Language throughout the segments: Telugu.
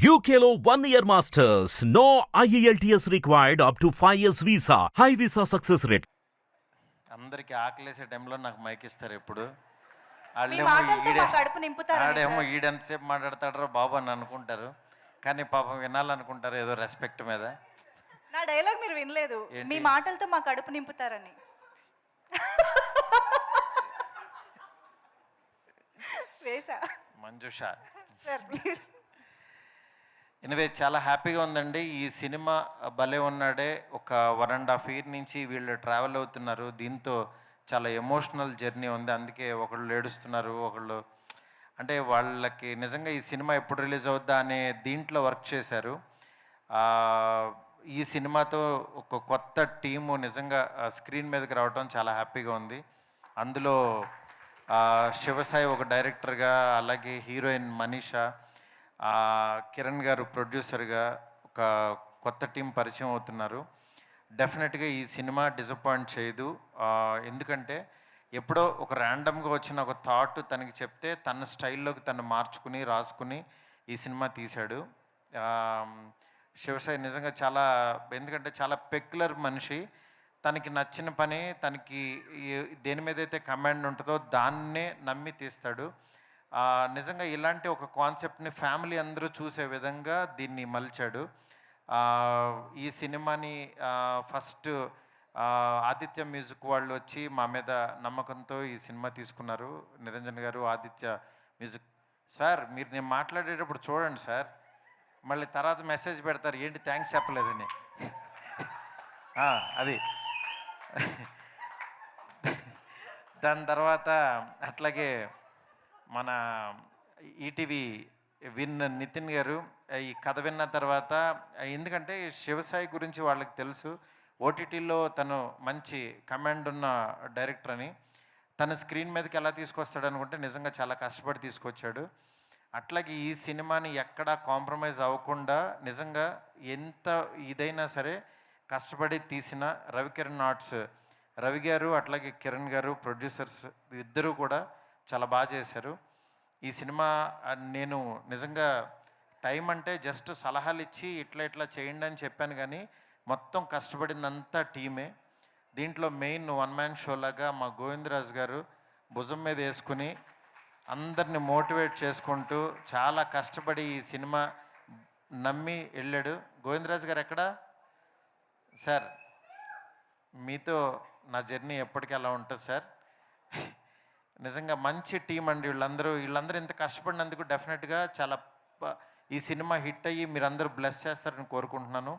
One year masters. No E IELTS required up to 5 years visa. High visa success rate. అందరికి ఆకలేసే టైంలో నాకు మైక్ ఇస్తారు ఎప్పుడు మీ వాళ్ళేమో మాటలతో ఈడే మా కడుపు నింపుతారని ఆడేమో. ఈడెంతసేపు మాట్లాడతాడరా బాబు అని అనుకుంటారు కానీ పాపం వినాలనుకుంటారు ఏదో రెస్పెక్ట్ మీద నా డైలాగ్ మీరు వినలేదు? మీ మాటలతో మా కడుపు నింపుతారని వేసా మంజుష సార్ ప్లీజ్ ఎనివే చాలా హ్యాపీగా ఉందండి. ఈ సినిమా భలే ఉన్నాడే. ఒక వన్ అండ్ హాఫ్ ఇయర్ నుంచి వీళ్ళు ట్రావెల్ అవుతున్నారు. దీంతో చాలా ఎమోషనల్ జర్నీ ఉంది. అందుకే ఒకళ్ళు ఏడుస్తున్నారు ఒకళ్ళు అంటే వాళ్ళకి నిజంగా ఈ సినిమా ఎప్పుడు రిలీజ్ అవుద్దా అనే దీంట్లో వర్క్ చేశారు. ఈ సినిమాతో ఒక కొత్త టీము నిజంగా స్క్రీన్ మీదకి రావడం చాలా హ్యాపీగా ఉంది. అందులో శివసాయి ఒక డైరెక్టర్గా అలాగే హీరోయిన్ మనీషా కిరణ్ గారు ప్రొడ్యూసర్గా ఒక కొత్త టీం పరిచయం అవుతున్నారు. డెఫినెట్గా ఈ సినిమా డిసప్పాయింట్ చేయదు. ఎందుకంటే ఎప్పుడో ఒక ర్యాండమ్గా వచ్చిన ఒక థాట్ తనకి చెప్తే తన స్టైల్లోకి తను మార్చుకుని రాసుకుని ఈ సినిమా తీశాడు. శివసాయి నిజంగా చాలా ఎందుకంటే చాలా పెక్యులర్ మనిషి. తనకి నచ్చిన పని తనకి దేని మీద అయితే కమాండ్ ఉంటుందో దాన్నే నమ్మి తీస్తాడు. నిజంగా ఇలాంటి ఒక కాన్సెప్ట్ని ఫ్యామిలీ అందరూ చూసే విధంగా దీన్ని మలిచాడు. ఈ సినిమాని ఫస్ట్ ఆదిత్య మ్యూజిక్ వాళ్ళు వచ్చి మా మీద నమ్మకంతో ఈ సినిమా తీసుకున్నారు. నిరంజన్ గారు ఆదిత్య మ్యూజిక్. సార్ మీరు నేను మాట్లాడేటప్పుడు చూడండి సార్. మళ్ళీ తర్వాత మెసేజ్ పెడతారు ఏంటి థ్యాంక్స్ చెప్పలేదని. అది. దాని తర్వాత అట్లాగే మన ఈటీవీ విన్ నితిన్ గారు ఈ కథ విన్న తర్వాత ఎందుకంటే శివసాయి గురించి వాళ్ళకి తెలుసు ఓటీటీలో తను మంచి కమాండ్ ఉన్న డైరెక్టర్ అని. తన స్క్రీన్ మీదకి ఎలా తీసుకొస్తాడు అనుకుంటే నిజంగా చాలా కష్టపడి తీసుకొచ్చాడు. అట్లాగే ఈ సినిమాని ఎక్కడా కాంప్రమైజ్ అవ్వకుండా నిజంగా ఎంత ఇదైనా సరే కష్టపడి తీసిన రవికిరణ్ ఆర్ట్స్. రవి గారు అట్లాగే కిరణ్ గారు ప్రొడ్యూసర్స్ ఇద్దరూ కూడా చాలా బాగా చేశారు. ఈ సినిమా నేను నిజంగా టైం అంటే జస్ట్ సలహాలు ఇచ్చి ఇట్లా ఇట్లా చేయండి అని చెప్పాను కానీ మొత్తం కష్టపడిందంతా టీమే. దీంట్లో మెయిన్ వన్ మ్యాన్ షోలాగా మా గోవిందరాజు గారు భుజం మీద వేసుకుని అందరిని మోటివేట్ చేసుకుంటూ చాలా కష్టపడి ఈ సినిమా నమ్మి వెళ్ళాడు. గోవిందరాజు గారు ఎక్కడా? సార్ మీతో నా జర్నీ ఎప్పటికీ అలా ఉంటుంది సార్. నిజంగా మంచి టీం అండి వీళ్ళందరూ. వీళ్ళందరూ ఇంత కష్టపడినందుకు డెఫినెట్గా చాలా ఈ సినిమా హిట్ అయ్యి మీరందరూ బ్లెస్ చేస్తారని కోరుకుంటున్నాను.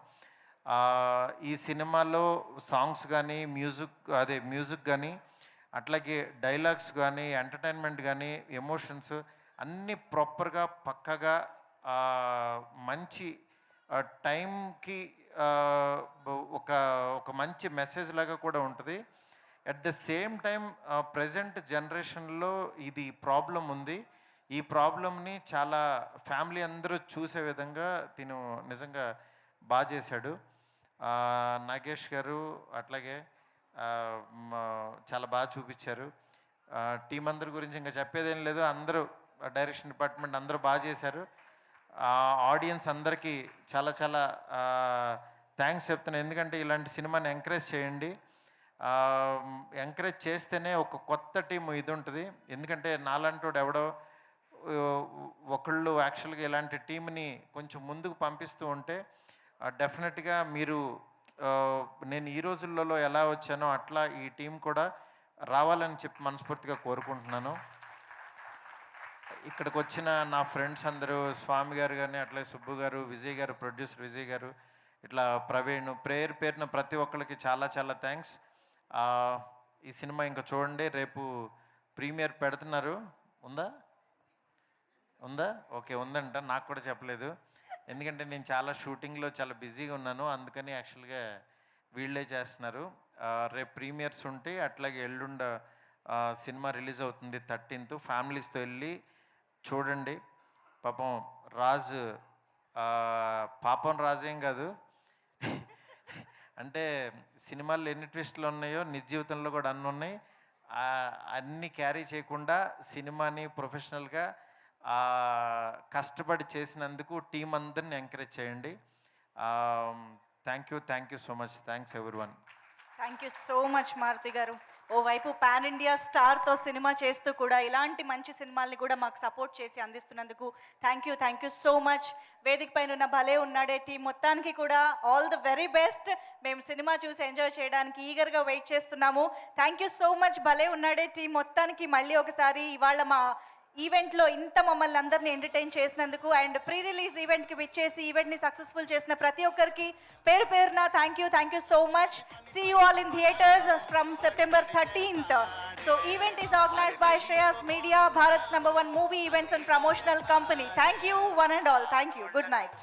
ఈ సినిమాలో సాంగ్స్ కానీ మ్యూజిక్ అదే మ్యూజిక్ కానీ అట్లాగే డైలాగ్స్ కానీ ఎంటర్టైన్మెంట్ కానీ ఎమోషన్స్ అన్నీ ప్రాపర్గా పక్కగా మంచి టైంకి ఒక ఒక మంచి మెసేజ్ లాగా కూడా ఉంటుంది. At the same time present జనరేషన్లో ఇది ప్రాబ్లం ఉంది. ఈ ప్రాబ్లమ్ని చాలా ఫ్యామిలీ అందరూ చూసే విధంగా తిను నిజంగా బాగా చేశాడు. నాగేష్ గారు అట్లాగే చాలా బాగా చూపించారు. టీం అందరి గురించి ఇంకా చెప్పేదేం లేదు. అందరూ డైరెక్షన్ డిపార్ట్మెంట్ అందరూ బాగా చేశారు. ఆడియన్స్ అందరికీ చాలా చాలా థ్యాంక్స్ చెప్తున్నాను ఎందుకంటే ఇలాంటి సినిమాని ఎంకరేజ్ చేయండి. ఎంకరేజ్ చేస్తేనే ఒక కొత్త టీం ఇది ఉంటుంది ఎందుకంటే నాలంటోడు ఎవడో ఒకళ్ళు యాక్చువల్గా ఇలాంటి టీంని కొంచెం ముందుకు పంపిస్తూ ఉంటే డెఫినెట్గా మీరు నేను ఈ రోజులలో ఎలా వచ్చానో అట్లా ఈ టీం కూడా రావాలని చెప్పి మనస్ఫూర్తిగా కోరుకుంటున్నాను. ఇక్కడికి వచ్చిన నా ఫ్రెండ్స్ అందరూ స్వామి గారు కానీ అట్లే సుబ్బు గారు విజయ్ గారు ప్రొడ్యూసర్ విజయ్ గారు ఇట్లా ప్రవీణ్ ప్రేయర్ పేరున ప్రతి ఒక్కరికి చాలా చాలా థ్యాంక్స్ ఈ సినిమా ఇంకా చూడండి రేపు ప్రీమియర్ పెడుతున్నారు. ఉందా? ఉందా? ఓకే ఉందంట. నాకు కూడా చెప్పలేదు. ఎందుకంటే నేను చాలా షూటింగ్లో చాలా బిజీగా ఉన్నాను. అందుకని యాక్చువల్గా వీళ్ళే చేస్తున్నారు. రేపు ప్రీమియర్స్ ఉంటే అట్లాగే ఎల్లుండ సినిమా రిలీజ్ అవుతుంది థర్టీన్త్. ఫ్యామిలీస్తో వెళ్ళి చూడండి. పాపం రాజు పాపం రాజేం కాదు. అంటే సినిమాల్లో ఎన్ని ట్విస్టులు ఉన్నాయో నిజ జీవితంలో కూడా అన్ని ఉన్నాయి. అన్నీ అన్ని క్యారీ చేయకుండా సినిమాని ప్రొఫెషనల్గా కష్టపడి చేసినందుకు టీం అందరిని ఎంకరేజ్ చేయండి. Thank you thank you so much. Thanks ఎవరి one thank you so much Maruti గారు. ఓవైపు పాన్ ఇండియా స్టార్తో సినిమా చేస్తూ కూడా ఇలాంటి మంచి సినిమాల్ని కూడా మాకు సపోర్ట్ చేసి అందిస్తున్నందుకు thank you thank you so much. వేదిక పైన ఉన్న భలే ఉన్నాడే టీం మొత్తానికి కూడా. ఆల్ ద వెరీ బెస్ట్ మేము సినిమా చూసి ఎంజాయ్ చేయడానికి ఈగర్గా వెయిట్ చేస్తున్నాము. Thank you so much Bhale Unnade team మొత్తానికి. మళ్ళీ ఒకసారి ఇవాళ మా ఈవెంట్లో ఇంత మమ్మల్ని అందరినీ ఎంటర్టైన్ చేసినందుకు అండ్ ప్రీ రిలీజ్ ఈవెంట్కి విచ్చేసి ఈవెంట్ని సక్సెస్ఫుల్ చేసిన ప్రతి ఒక్కరికి పేరు పేరున thank you thank you so much see you all in theatres from September thirteenth so event is organise by Shreyas Media Bharat number one movie events and promotional company thank you one and all thank you good night